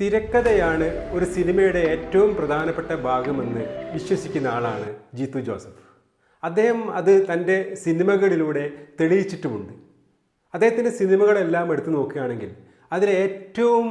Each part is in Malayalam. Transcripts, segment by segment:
തിരക്കഥയാണ് ഒരു സിനിമയുടെ ഏറ്റവും പ്രധാനപ്പെട്ട ഭാഗമെന്ന് വിശ്വസിക്കുന്ന ആളാണ് ജീത്തു ജോസഫ്. അദ്ദേഹം അത് തന്റെ സിനിമകളിലൂടെ തെളിയിച്ചിട്ടുമുണ്ട്. അദ്ദേഹത്തിന്റെ സിനിമകളെല്ലാം എടുത്തു നോക്കുകയാണെങ്കിൽ അതിലെ ഏറ്റവും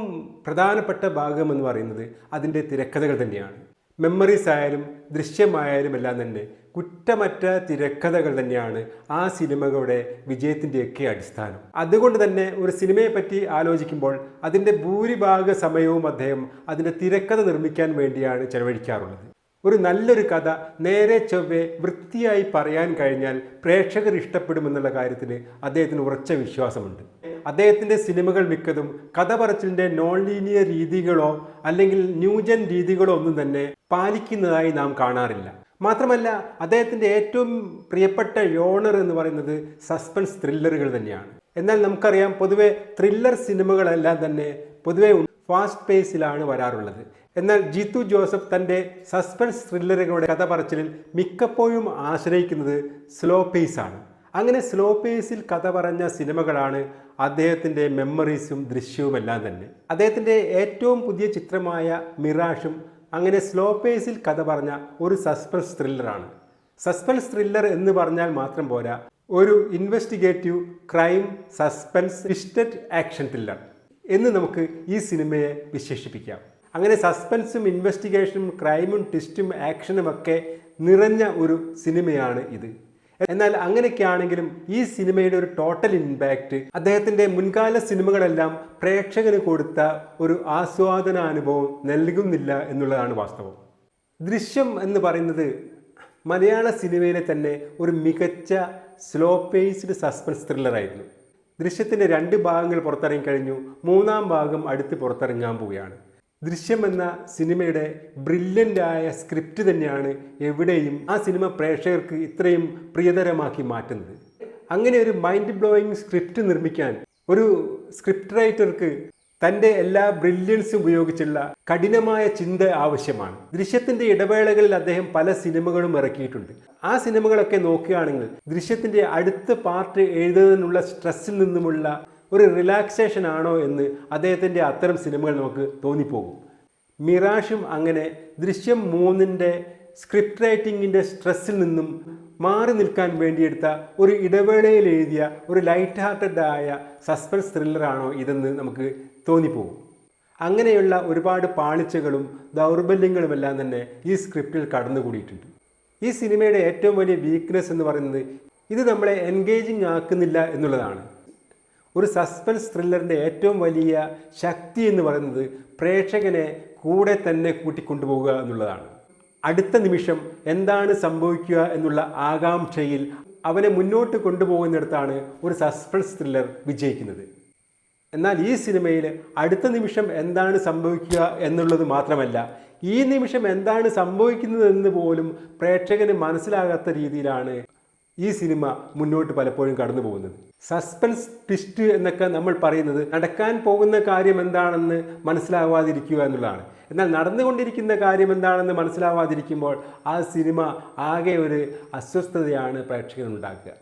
പ്രധാനപ്പെട്ട ഭാഗമെന്ന് പറയുന്നത് അതിന്റെ തിരക്കഥകൾ തന്നെയാണ്. മെമ്മറീസ് ആയാലും ദൃശ്യമായാലും എല്ലാം തന്നെ കുറ്റമറ്റ തിരക്കഥകൾ തന്നെയാണ് ആ സിനിമകളുടെ വിജയത്തിന്റെയൊക്കെ അടിസ്ഥാനം. അതുകൊണ്ട് തന്നെ ഒരു സിനിമയെ പറ്റി ആലോചിക്കുമ്പോൾ അതിന്റെ ഭൂരിഭാഗ സമയവും അദ്ദേഹം അതിന്റെ തിരക്കഥ നിർമ്മിക്കാൻ വേണ്ടിയാണ് ചെലവഴിക്കാറുള്ളത്. ഒരു നല്ലൊരു കഥ നേരെ ചൊവ്വേ വൃത്തിയായി പറയാൻ കഴിഞ്ഞാൽ പ്രേക്ഷകർ ഇഷ്ടപ്പെടുമെന്നുള്ള കാര്യത്തിൽ അദ്ദേഹത്തിന് ഉറച്ച വിശ്വാസമുണ്ട്. അദ്ദേഹത്തിന്റെ സിനിമകൾ മിക്കതും കഥ പറച്ചിലിന്റെ നോൺ ലീനിയർ രീതികളോ അല്ലെങ്കിൽ ന്യൂജൻ രീതികളോ ഒന്നും തന്നെ പാലിക്കുന്നതായി നാം കാണാറില്ല. മാത്രമല്ല അദ്ദേഹത്തിന്റെ ഏറ്റവും പ്രിയപ്പെട്ട യോണർ എന്ന് പറയുന്നത് സസ്പെൻസ് ത്രില്ലറുകൾ തന്നെയാണ്. എന്നാൽ നമുക്കറിയാം പൊതുവെ ത്രില്ലർ സിനിമകളെല്ലാം തന്നെ പൊതുവെ ഫാസ്റ്റ് പേസിലാണ് വരാറുള്ളത്. എന്നാൽ ജീത്തു ജോസഫ് തന്റെ സസ്പെൻസ് ത്രില്ലറുകളുടെ കഥ പറച്ചിലിൽ മിക്കപ്പോഴും ആശ്രയിക്കുന്നത് സ്ലോ പേസ് ആണ്. അങ്ങനെ സ്ലോ പേസിൽ കഥ പറഞ്ഞ സിനിമകളാണ് അദ്ദേഹത്തിന്റെ മെമ്മറീസും ദൃശ്യവുമെല്ലാം തന്നെ. അദ്ദേഹത്തിന്റെ ഏറ്റവും പുതിയ ചിത്രമായ മിറാഷും അങ്ങനെ സ്ലോ പേസിൽ കഥ പറഞ്ഞ ഒരു സസ്പെൻസ് ത്രില്ലറാണ്. സസ്പെൻസ് ത്രില്ലർ എന്ന് പറഞ്ഞാൽ മാത്രം പോരാ ഒരു investigative crime suspense instead action thriller എന്ന് നമുക്ക് ഈ സിനിമയെ വിശേഷിപ്പിക്കാം. അങ്ങനെ സസ്പെൻസും ഇൻവെസ്റ്റിഗേഷനും ക്രൈമും ട്വിസ്റ്റും ആക്ഷനും ഒക്കെ നിറഞ്ഞ ഒരു സിനിമയാണ് ഇത്. എന്നാൽ അങ്ങനെയൊക്കെയാണെങ്കിലും ഈ സിനിമയുടെ ഒരു ടോട്ടൽ ഇമ്പാക്റ്റ് അദ്ദേഹത്തിന്റെ മുൻകാല സിനിമകളെല്ലാം പ്രേക്ഷകന് കൊടുത്ത ഒരു ആസ്വാദനാനുഭവം നൽകുന്നില്ല എന്നുള്ളതാണ് വാസ്തവം. ദൃശ്യം എന്ന് പറയുന്നത് മലയാള സിനിമയിലെ തന്നെ ഒരു മികച്ച സ്ലോ പേസ്ഡ് സസ്പെൻസ് ത്രില്ലറായിരുന്നു ദൃശ്യത്തിന്റെ രണ്ട് ഭാഗങ്ങൾ പുറത്തിറങ്ങി കഴിഞ്ഞു. മൂന്നാം ഭാഗം അടുത്ത് പുറത്തിറങ്ങാൻ പോവുകയാണ്. ദൃശ്യം എന്ന സിനിമയുടെ ബ്രില്യന്റ് ആയ സ്ക്രിപ്റ്റ് തന്നെയാണ് എവിടെയും ആ സിനിമ പ്രേക്ഷകർക്ക് ഇത്രയും പ്രിയതരമാക്കി മാറ്റുന്നത്. അങ്ങനെ ഒരു മൈൻഡ് ബ്ലോയിങ് സ്ക്രിപ്റ്റ് നിർമ്മിക്കാൻ ഒരു സ്ക്രിപ്റ്റ് റൈറ്റർക്ക് തന്റെ എല്ലാ ബ്രില്യൻസും ഉപയോഗിച്ചുള്ള കഠിനമായ ചിന്ത ആവശ്യമാണ്. ദൃശ്യത്തിന്റെ ഇടവേളകളിൽ അദ്ദേഹം പല സിനിമകളും ഇറക്കിയിട്ടുണ്ട്. ആ സിനിമകളൊക്കെ നോക്കുകയാണെങ്കിൽ ദൃശ്യത്തിന്റെ അടുത്ത പാർട്ട് എഴുതുന്നതിനുള്ള സ്ട്രെസ്സിൽ നിന്നുമുള്ള ഒരു റിലാക്സേഷൻ ആണോ എന്ന് അദ്ദേഹത്തിന്റെ അത്തരം സിനിമകൾ നമുക്ക് തോന്നിപ്പോകും. മിറാഷും അങ്ങനെ ദൃശ്യം മൂന്നിന്റെ സ്ക്രിപ്റ്റ് റൈറ്റിങ്ങിന്റെ സ്ട്രെസ്സിൽ നിന്നും മാറി നിൽക്കാൻ വേണ്ടിയെടുത്ത ഒരു ഇടവേളയിൽ എഴുതിയ ഒരു ലൈറ്റ് ഹാർട്ടഡ് ആയ സസ്പെൻസ് ത്രില്ലറാണോ ഇതെന്ന് നമുക്ക് തോന്നിപ്പോകും. അങ്ങനെയുള്ള ഒരുപാട് പാളിച്ചകളും ദൗർബല്യങ്ങളുമെല്ലാം തന്നെ ഈ സ്ക്രിപ്റ്റിൽ കടന്നുകൂടിയിട്ടുണ്ട്. ഈ സിനിമയുടെ ഏറ്റവും വലിയ വീക്ക്നെസ് എന്ന് പറയുന്നത് ഇത് നമ്മളെ എൻഗേജിങ് ആക്കുന്നില്ല എന്നുള്ളതാണ്. ഒരു സസ്പെൻസ് ത്രില്ലറിന്റെ ഏറ്റവും വലിയ ശക്തി എന്ന് പറയുന്നത് പ്രേക്ഷകനെ കൂടെ തന്നെ കൂട്ടിക്കൊണ്ടുപോകുക എന്നുള്ളതാണ്. അടുത്ത നിമിഷം എന്താണ് സംഭവിക്കുക എന്നുള്ള ആകാംക്ഷയിൽ അവനെ മുന്നോട്ട് കൊണ്ടുപോകുന്നിടത്താണ് ഒരു സസ്പെൻസ് ത്രില്ലർ വിജയിക്കുന്നത്. എന്നാൽ ഈ സിനിമയിൽ അടുത്ത നിമിഷം എന്താണ് സംഭവിക്കുക എന്നുള്ളത് മാത്രമല്ല ഈ നിമിഷം എന്താണ് സംഭവിക്കുന്നതെന്ന് പോലും പ്രേക്ഷകന് മനസ്സിലാകാത്ത രീതിയിലാണ് ഈ സിനിമ മുന്നോട്ട് പലപ്പോഴും കടന്നു പോകുന്നത്. സസ്പെൻസ് ട്വിസ്റ്റ് എന്നൊക്കെ നമ്മൾ പറയുന്നത് നടക്കാൻ പോകുന്ന കാര്യം എന്താണെന്ന് മനസ്സിലാവാതിരിക്കുക എന്നുള്ളതാണ്. എന്നാൽ നടന്നുകൊണ്ടിരിക്കുന്ന കാര്യം എന്താണെന്ന് മനസ്സിലാവാതിരിക്കുമ്പോൾ ആ സിനിമ ആകെ ഒരു അസ്വസ്ഥതയാണ് പ്രേക്ഷകനുണ്ടാക്കുക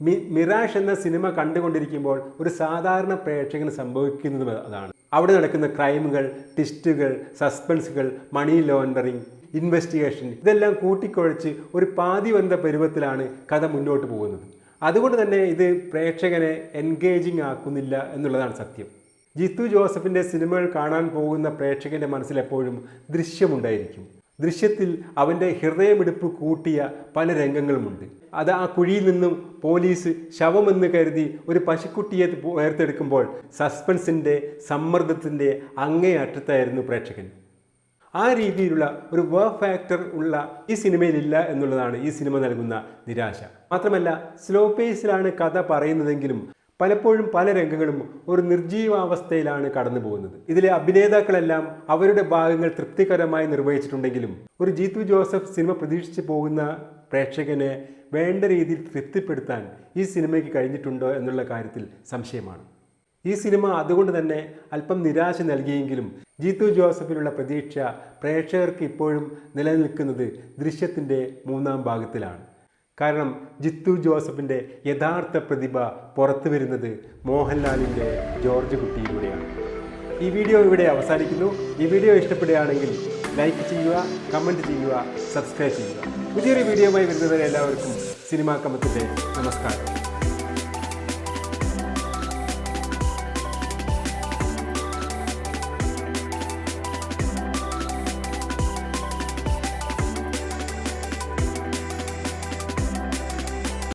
മി മിറാഷ് എന്ന സിനിമ കണ്ടുകൊണ്ടിരിക്കുമ്പോൾ ഒരു സാധാരണ പ്രേക്ഷകന് സംഭവിക്കുന്നത് അതാണ്. അവിടെ നടക്കുന്ന ക്രൈമുകൾ ട്വിസ്റ്റുകൾ സസ്പെൻസുകൾ മണി ലോണ്ടറിങ് ഇൻവെസ്റ്റിഗേഷൻ ഇതെല്ലാം കൂട്ടിക്കുഴച്ച് ഒരു പാതി വന്ന പരുവത്തിലാണ് കഥ മുന്നോട്ട് പോകുന്നത്. അതുകൊണ്ട് തന്നെ ഇത് പ്രേക്ഷകനെ എൻഗേജിങ് ആക്കുന്നില്ല എന്നുള്ളതാണ് സത്യം. ജിത്തു ജോസഫിന്റെ സിനിമകൾ കാണാൻ പോകുന്ന പ്രേക്ഷകന്റെ മനസ്സിൽ എപ്പോഴും ദൃശ്യമുണ്ടായിരിക്കും. ദൃശ്യത്തിൽ അവന്റെ ഹൃദയമെടുപ്പ് കൂട്ടിയ പല രംഗങ്ങളുമുണ്ട്. അത് ആ കുഴിയിൽ നിന്നും പോലീസ് ശവമെന്ന് കരുതി ഒരു പശുക്കുട്ടിയെ ഉയർത്തെടുക്കുമ്പോൾ സസ്പെൻസിന്റെ സമ്മർദ്ദത്തിന്റെ അങ്ങേ അറ്റത്തായിരുന്നു പ്രേക്ഷകൻ. ആ രീതിയിലുള്ള ഒരു വേ ഫാക്ടർ ഉള്ള ഈ സിനിമയിലില്ല എന്നുള്ളതാണ് ഈ സിനിമ നൽകുന്ന നിരാശ. മാത്രമല്ല സ്ലോ പേസിലാണ് കഥ പറയുന്നതെങ്കിലും പലപ്പോഴും പല രംഗങ്ങളും ഒരു നിർജീവാവസ്ഥയിലാണ് കടന്നു പോകുന്നത്. ഇതിലെ അഭിനേതാക്കളെല്ലാം അവരുടെ ഭാഗങ്ങൾ തൃപ്തികരമായി നിർവഹിച്ചിട്ടുണ്ടെങ്കിലും ഒരു ജീത്തു ജോസഫ് സിനിമ പ്രതീക്ഷിച്ചു പോകുന്ന പ്രേക്ഷകനെ വേണ്ട രീതിയിൽ തൃപ്തിപ്പെടുത്താൻ ഈ സിനിമയ്ക്ക് കഴിഞ്ഞിട്ടുണ്ടോ എന്നുള്ള കാര്യത്തിൽ സംശയമാണ്. ഈ സിനിമ അതുകൊണ്ട് തന്നെ അല്പം നിരാശ നൽകിയെങ്കിലും ജീത്തു ജോസഫിലുള്ള പ്രതീക്ഷ പ്രേക്ഷകർക്ക് ഇപ്പോഴും നിലനിൽക്കുന്നത് ദൃശ്യത്തിന്റെ മൂന്നാം ഭാഗത്തിലാണ്. കാരണം ജിത്തു ജോസഫിന്റെ യഥാർത്ഥ പ്രതിഭ പുറത്തു വരുന്നത് മോഹൻലാലിന്റെ ജോർജ് കുട്ടിയിലൂടെയാണ്. ഈ വീഡിയോ ഇവിടെ അവസാനിക്കുന്നു. ഈ വീഡിയോ ഇഷ്ടപ്പെടുകയാണെങ്കിൽ ലൈക്ക് ചെയ്യുക കമന്റ് ചെയ്യുക സബ്സ്ക്രൈബ് ചെയ്യുക. പുതിയൊരു വീഡിയോയുമായി വരുന്നവരെ എല്ലാവർക്കും സിനിമാ കമത്തിന്റെ നമസ്കാരം.